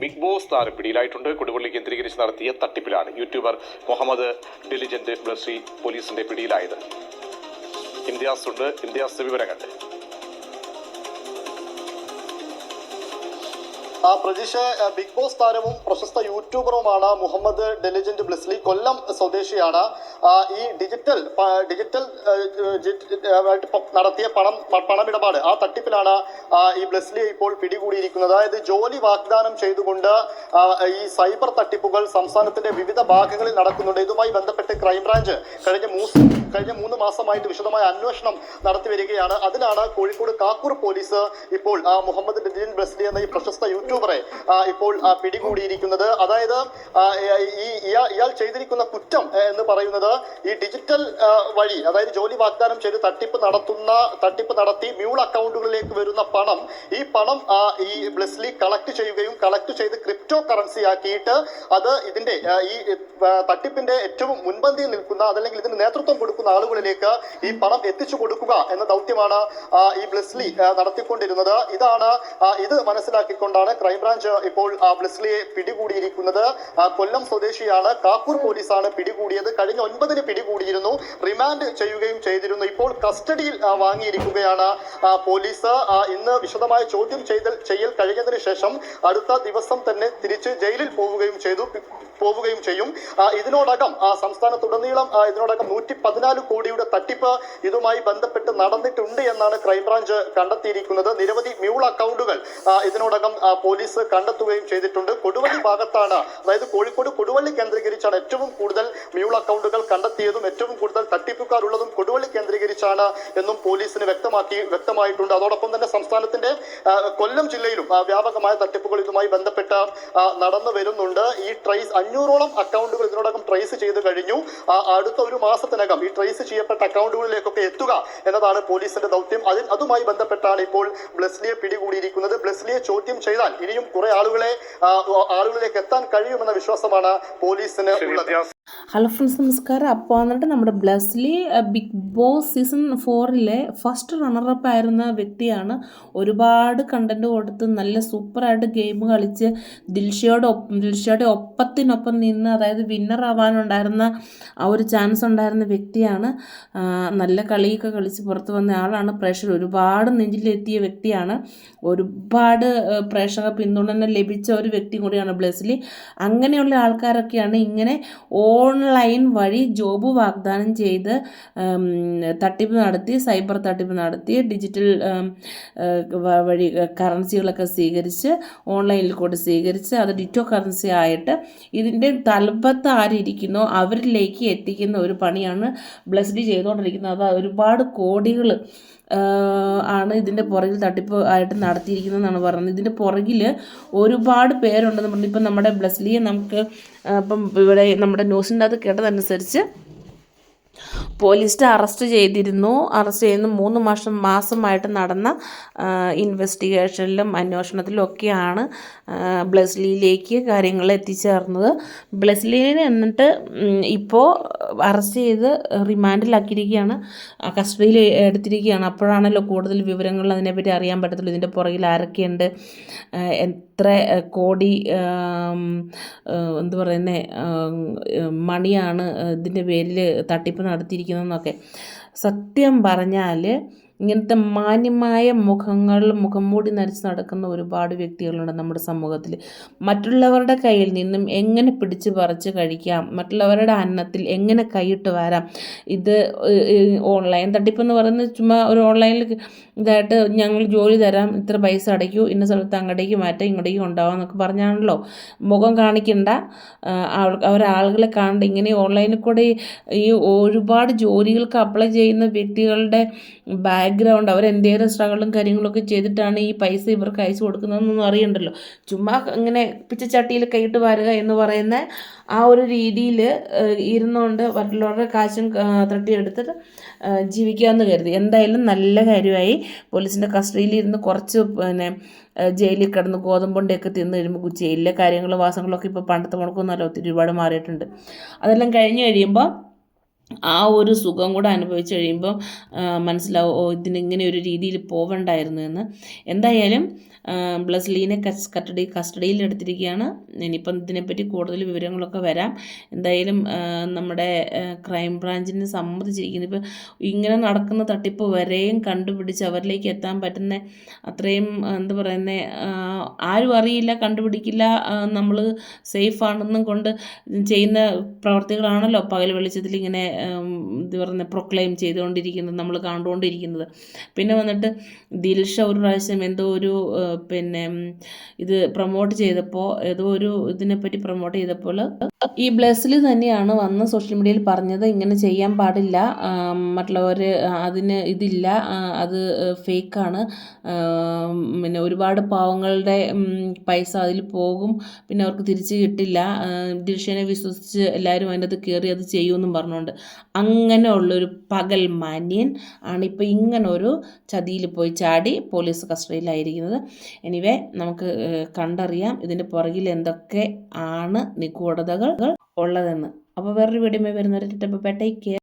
Big boss താരം പിടിയിലായിട്ടുണ്ട്. കൊടുവള്ളി കേന്ദ്രീകരിച്ച് നടത്തിയ തട്ടിപ്പിലാണ് യൂട്യൂബർ മുഹമ്മദ് ഡെലിജന്റ് ബ്ലസി പോലീസിന്റെ പിടിയിലായത്. ഇന്ത്യാസ് ഉണ്ട്. ഇന്ത്യാസ് വിവരങ്ങൾ. പ്രജീഷ് ബിഗ് ബോസ് താരവും പ്രശസ്ത യൂട്യൂബറുമാണ് മുഹമ്മദ് ഡെലിജന്റ് ബ്ലിസ്ലി കൊല്ലം സ്വദേശിയാണ്. ഈ ഡിജിറ്റൽ ഡിജിറ്റൽ നടത്തിയ പണം പണമിടപാട് ആ തട്ടിപ്പിലാണ് ഈ ബ്ലെസ്ലി ഇപ്പോൾ പിടികൂടിയിരിക്കുന്നത്. അതായത് ജോലി വാഗ്ദാനം ചെയ്തുകൊണ്ട് ഈ സൈബർ തട്ടിപ്പുകൾ സംസ്ഥാനത്തിന്റെ വിവിധ ഭാഗങ്ങളിൽ നടക്കുന്നുണ്ട്. ഇതുമായി ബന്ധപ്പെട്ട് ക്രൈംബ്രാഞ്ച് കഴിഞ്ഞ മൂന്ന് കഴിഞ്ഞ മൂന്ന് മാസമായിട്ട് വിശദമായ അന്വേഷണം നടത്തി വരികയാണ്. അതിലാണ് കോഴിക്കോട് കാക്കൂർ പോലീസ് ഇപ്പോൾ മുഹമ്മദ് ഡെലിജൻ ബ്ലിസ്ലി എന്ന ഈ പ്രശസ്ത യൂട്യൂബറെ ഇപ്പോൾ പിടികൂടിയിരിക്കുന്നത്. അതായത് ഈ ഇയാൾ ചെയ്തിരിക്കുന്ന കുറ്റം എന്ന് പറയുന്നത് ഈ ഡിജിറ്റൽ വഴി അതായത് ജോലി വാഗ്ദാനം ചെയ്ത് തട്ടിപ്പ് നടത്തുന്ന തട്ടിപ്പ് നടത്തി മ്യൂൾ അക്കൗണ്ടുകളിലേക്ക് വരുന്ന പണം ഈ പണം ഈ ബ്ലെസ്ലി കളക്ട് ചെയ്യുകയും കളക്ട് ചെയ്ത് ക്രിപ്റ്റോ കറൻസി ആക്കിയിട്ട് അത് ഇതിന്റെ ഈ തട്ടിപ്പിന്റെ ഏറ്റവും മുൻപന്തിയിൽ നിൽക്കുന്ന അതല്ലെങ്കിൽ ഇതിന് നേതൃത്വം കൊടുക്കുന്ന ആളുകളിലേക്ക് ഈ പണം എത്തിച്ചു കൊടുക്കുക എന്ന ദൗത്യമാണ് ഈ ബ്ലെസ്ലി നടത്തിക്കൊണ്ടിരുന്നത്. ഇതാണ് ഇത് മനസ്സിലാക്കിക്കൊണ്ടാണ് ക്രൈംബ്രാഞ്ച് ഇപ്പോൾ ബ്ലെസ്ലിയെ പിടികൂടിയിരിക്കുന്നത്. കൊല്ലം സ്വദേശിയാണ്. കാക്കൂർ പോലീസാണ് പിടികൂടിയത്. കഴിഞ്ഞ ഒൻപതിന് പിടികൂടിയിരുന്നു. റിമാൻഡ് ചെയ്യുകയും ചെയ്തിരുന്നു. ഇപ്പോൾ കസ്റ്റഡിയിൽ വാങ്ങിയിരിക്കുകയാണ് പോലീസ്. ഇന്ന് വിശദമായ ചോദ്യം ചെയ്തൽ ചെയ്യൽ കഴിഞ്ഞതിന് ശേഷം അടുത്ത ദിവസം തന്നെ തിരിച്ച് ജയിലിൽ പോവുകയും ചെയ്തു. പോവുകയും ചെയ്യും. ഇതിനോടകം സംസ്ഥാനത്തുടനീളം ഇതിനോടകം നൂറ്റി പതിനാല് കോടിയുടെ തട്ടിപ്പ് ഇതുമായി ബന്ധപ്പെട്ട് നടന്നിട്ടുണ്ട് എന്നാണ് ക്രൈംബ്രാഞ്ച് കണ്ടെത്തിയിരിക്കുന്നത്. നിരവധി മ്യൂൾ അക്കൗണ്ടുകൾ ഇതിനോടകം പോലീസ് കണ്ടെത്തുകയും ചെയ്തിട്ടുണ്ട്. കൊടുവള്ളി ഭാഗത്താണ് അതായത് കോഴിക്കോട് കൊടുവള്ളി കേന്ദ്രീകരിച്ചാണ് ഏറ്റവും കൂടുതൽ മ്യൂൾ അക്കൗണ്ടുകൾ കണ്ടെത്തിയതും ഏറ്റവും കൂടുതൽ തട്ടിപ്പുകാരുള്ളതും കൊടുവള്ളി കേന്ദ്രീകരിച്ചാണ് എന്നും പോലീസിന് വ്യക്തമാക്കി വ്യക്തമായിട്ടുണ്ട്. അതോടൊപ്പം തന്നെ സംസ്ഥാനത്തിന്റെ കൊല്ലം ജില്ലയിലും വ്യാപകമായ തട്ടിപ്പുകൾ ഇതുമായി ബന്ധപ്പെട്ട് നടന്നു വരുന്നുണ്ട്. ഈ ട്രേസ് അഞ്ഞൂറോളം അക്കൗണ്ടുകൾ ഇതിനോടകം ട്രേസ് ചെയ്ത് കഴിഞ്ഞു. അടുത്ത ഒരു മാസത്തിനകം ഈ ട്രേസ് ചെയ്യപ്പെട്ട അക്കൗണ്ടുകളിലേക്കൊക്കെ എത്തുക എന്നതാണ് പോലീസിന്റെ ദൗത്യം. അതുമായി ബന്ധപ്പെട്ടാണ് ഇപ്പോൾ ബ്ലെസ്ലിയെ പിടികൂടിയിരിക്കുന്നത്. ബ്ലെസ്ലിയെ ചോദ്യം ചെയ്താൽ ഇനിയും കുറെ ആളുകളെ ആ, ആളുകളിലേക്ക് എത്താൻ കഴിയുമെന്ന വിശ്വാസമാണ് പോലീസിന് ഉള്ളത്. ഹലോ ഫ്രണ്ട്സ് നമസ്കാരം. അപ്പോൾ വന്നിട്ട് നമ്മുടെ ബ്ലസ്ലി ബിഗ് ബോസ് സീസൺ ഫോറിലെ ഫസ്റ്റ് റണ്ണറപ്പ് ആയിരുന്ന വ്യക്തിയാണ് ഒരുപാട് കണ്ടന്റ് കൊടുത്ത് നല്ല സൂപ്പറായിട്ട് ഗെയിം കളിച്ച് ദിൽഷയോട് ദിൽഷയുടെ ഒപ്പത്തിനൊപ്പം നിന്ന് അതായത് വിന്നർ ആവാനുണ്ടായിരുന്ന ആ ഒരു ചാൻസ് ഉണ്ടായിരുന്ന വ്യക്തിയാണ്. നല്ല കളിയൊക്കെ കളിച്ച് പുറത്ത് വന്ന ആളാണ്. പ്രേക്ഷകർ ഒരുപാട് നെഞ്ചിലെത്തിയ വ്യക്തിയാണ്. ഒരുപാട് പ്രേക്ഷകർ പ്രേക്ഷക പിന്തുണ ലഭിച്ച ഒരു വ്യക്തി കൂടിയാണ് ബ്ലെസ്ലി. അങ്ങനെയുള്ള ആൾക്കാരൊക്കെയാണ് ഇങ്ങനെ ഓൺലൈൻ വഴി ജോബ് വാഗ്ദാനം ചെയ്ത് തട്ടിപ്പ് നടത്തി സൈബർ തട്ടിപ്പ് നടത്തി ഡിജിറ്റൽ വഴി കറൻസികളൊക്കെ സ്വീകരിച്ച് ഓൺലൈനിൽ കൂടി സ്വീകരിച്ച് അത് ഡിറ്റോ കറൻസി ആയിട്ട് ഇതിന്റെ തലപ്പത്ത് ആരിയ്ക്കുന്നോ അവരിലേക്ക് എത്തിക്കുന്ന ഒരു പണിയാണ് ബ്ലസ്ഡി ചെയ്തുകൊണ്ടിരിക്കുന്നത്. അത് ഒരുപാട് കോടികൾ ആണ് ഇതിന്റെ പുറകിൽ തട്ടിപ്പ് ആയിട്ട് നടത്തിയിരിക്കുന്നതെന്നാണ് പറയുന്നത്. ഇതിന്റെ പുറകിൽ ഒരുപാട് പേരുണ്ടെന്ന് പറഞ്ഞു ഇപ്പം നമ്മുടെ ബ്ലസ്ലിയെ നമുക്ക് ഇപ്പം ഇവിടെ നമ്മുടെ ന്യൂസിന്റെ അത് കേട്ടതനുസരിച്ച് പോലീസ് അറസ്റ്റ് ചെയ്തിരുന്നു. അറസ്റ്റ് ചെയ്യുന്ന മൂന്ന് മാസം മാസമായിട്ട് നടന്ന ഇൻവെസ്റ്റിഗേഷനിലും അന്വേഷണത്തിലും ഒക്കെയാണ് ബ്ലസ്ലിയിലേക്ക് കാര്യങ്ങൾ എത്തിച്ചേർന്നത്. ബ്ലസ്ലിയിൽ എന്നിട്ട് ഇപ്പോൾ അറസ്റ്റ് ചെയ്ത് റിമാൻഡിലാക്കിയിരിക്കുകയാണ് കസ്റ്റഡിയിൽ എടുത്തിരിക്കുകയാണ്. അപ്പോഴാണല്ലോ കൂടുതൽ വിവരങ്ങൾ അതിനെപ്പറ്റി അറിയാൻ പറ്റത്തുള്ളൂ. ഇതിന്റെ പുറകിൽ ആരൊക്കെയുണ്ട് എത്ര കോടി എന്തു പറയുന്നത് മണിയാണ് ഇതിന്റെ പേരിൽ തട്ടിപ്പ് നടത്തിയിരിക്കുന്നതെന്നൊക്കെ സത്യം പറഞ്ഞാൽ ഇങ്ങനത്തെ മാന്യമായ മുഖങ്ങൾ മുഖം മൂടി നരിച്ച് നടക്കുന്ന ഒരുപാട് വ്യക്തികളുണ്ട് നമ്മുടെ സമൂഹത്തിൽ മറ്റുള്ളവരുടെ കയ്യിൽ നിന്നും എങ്ങനെ പിടിച്ച് പറിച്ച് കഴിക്കാം? മറ്റുള്ളവരുടെ അന്നത്തിൽ എങ്ങനെ കൈയിട്ട് വരാം? ഇത് ഓൺലൈൻ തട്ടിപ്പെന്ന് പറയുന്നത് ചുമ്മാ ഒരു ഓൺലൈനിൽ ഇതായിട്ട് ഞങ്ങൾ ജോലി തരാം ഇത്ര പൈസ അടയ്ക്കൂ ഇന്ന സ്ഥലത്ത് അങ്ങോട്ടേക്ക് മാറ്റാം ഇങ്ങോട്ടേക്ക് ഉണ്ടാവാം എന്നൊക്കെ പറഞ്ഞാണല്ലോ. മുഖം കാണിക്കണ്ട. അവരാളുകളെ കാണണ്ട. ഇങ്ങനെ ഓൺലൈനിൽ കൂടെ ഈ- ഒരുപാട് ജോലികൾക്ക് അപ്ലൈ ചെയ്യുന്ന വ്യക്തികളുടെ ബാക്ക്ഗ്രൗണ്ട് അവർ എന്തേലും സ്ട്രഗിളും കാര്യങ്ങളൊക്കെ ചെയ്തിട്ടാണ് ഈ പൈസ ഇവർക്ക് അയച്ചു കൊടുക്കുന്നതെന്നൊന്നും അറിയണ്ടല്ലോ. ചുമ്മാ ഇങ്ങനെ പിച്ചച്ചട്ടിയിൽ കൈയിട്ട് വരുക എന്ന് പറയുന്ന ആ ഒരു രീതിയിൽ ഇരുന്നുകൊണ്ട് മറ്റുള്ളവരുടെ കാശും തട്ടിയെടുത്തിട്ട് ജീവിക്കാമെന്ന് കരുതി. എന്തായാലും നല്ല കാര്യമായി. പോലീസിന്റെ കസ്റ്റഡിയിൽ ഇരുന്ന് കുറച്ച് പിന്നെ ജയിലിൽ കിടന്ന് ഗോതമ്പുണ്ടൊക്കെ തിന്ന് കഴിയുമ്പോൾ ജയിലിലെ കാര്യങ്ങളും വാസങ്ങളൊക്കെ ഇപ്പോൾ പണ്ടത്തെ മുടക്കൊന്നുമല്ല ഒത്തിരി ഒരുപാട് മാറിയിട്ടുണ്ട്. അതെല്ലാം കഴിഞ്ഞ് കഴിയുമ്പോൾ ആ ഒരു സുഖം കൂടെ അനുഭവിച്ച് കഴിയുമ്പം ആ, മനസ്സിലാവും ഓ ഇതിനിങ്ങനെ ഒരു രീതിയിൽ പോവണ്ടായിരുന്നു എന്ന്. എന്തായാലും ബ്ലസ്ലീനെ കസ് കസ്റ്റഡി കസ്റ്റഡിയിൽ എടുത്തിരിക്കുകയാണ്. ഇനിയിപ്പം ഇതിനെപ്പറ്റി കൂടുതൽ വിവരങ്ങളൊക്കെ വരാം. എന്തായാലും നമ്മുടെ ക്രൈം ബ്രാഞ്ചിനെ സമ്മതിച്ചിരിക്കുന്നു. ഇപ്പോൾ ഇങ്ങനെ നടക്കുന്ന തട്ടിപ്പ് വരെയും കണ്ടുപിടിച്ച് അവരിലേക്ക് എത്താൻ പറ്റുന്ന അത്രയും എന്താ പറയുന്നത് ആരും അറിയില്ല കണ്ടുപിടിക്കില്ല നമ്മൾ സേഫ് ആണെന്നും കൊണ്ട് ചെയ്യുന്ന പ്രവർത്തികളാണല്ലോ പകൽ വെളിച്ചത്തിൽ ഇങ്ങനെ ഇത് പറഞ്ഞ പ്രൊക്ലെയിം ചെയ്തുകൊണ്ടിരിക്കുന്നത് നമ്മൾ കണ്ടുകൊണ്ടിരിക്കുന്നത്. പിന്നെ വന്നിട്ട് ദിൽഷ ഒരു പ്രാവശ്യം എന്തോ ഒരു പിന്നെ ഇത് പ്രൊമോട്ട് ചെയ്തപ്പോൾ ഏതോ ഒരു ഇതിനെപ്പറ്റി പ്രൊമോട്ട് ചെയ്തപ്പോൾ ഈ ബ്ലസ്സിൽ തന്നെയാണ് വന്ന് സോഷ്യൽ മീഡിയയിൽ പറഞ്ഞത് ഇങ്ങനെ ചെയ്യാൻ പാടില്ല മറ്റുള്ളവർ അതിന് ഇതില്ല അത് ഫേക്കാണ് പിന്നെ ഒരുപാട് പാവങ്ങളുടെ പൈസ അതിൽ പോകും പിന്നെ അവർക്ക് തിരിച്ച് കിട്ടില്ല ദിൽഷനെ വിശ്വസിച്ച് എല്ലാവരും അതിന്റെ അത് കയറി അത് ചെയ്യുമെന്നും പറഞ്ഞുകൊണ്ട്. അങ്ങനെയുള്ളൊരു പകൽ മാന്യൻ ആണ് ഇപ്പോൾ ഇങ്ങനെ ഒരു ചതിയിൽ പോയി ചാടി പോലീസ് കസ്റ്റഡിയിലായിരിക്കുന്നത്. എനിവേ നമുക്ക് കണ്ടറിയാം ഇതിന്റെ പുറകിൽ എന്തൊക്കെ ആണ് നിഗൂഢതകൾ. ഉള്ളതെന്ന്. അപ്പോൾ വേറൊരു വീഡിയോ വരുന്നവരെ ടേക്ക് കെയർ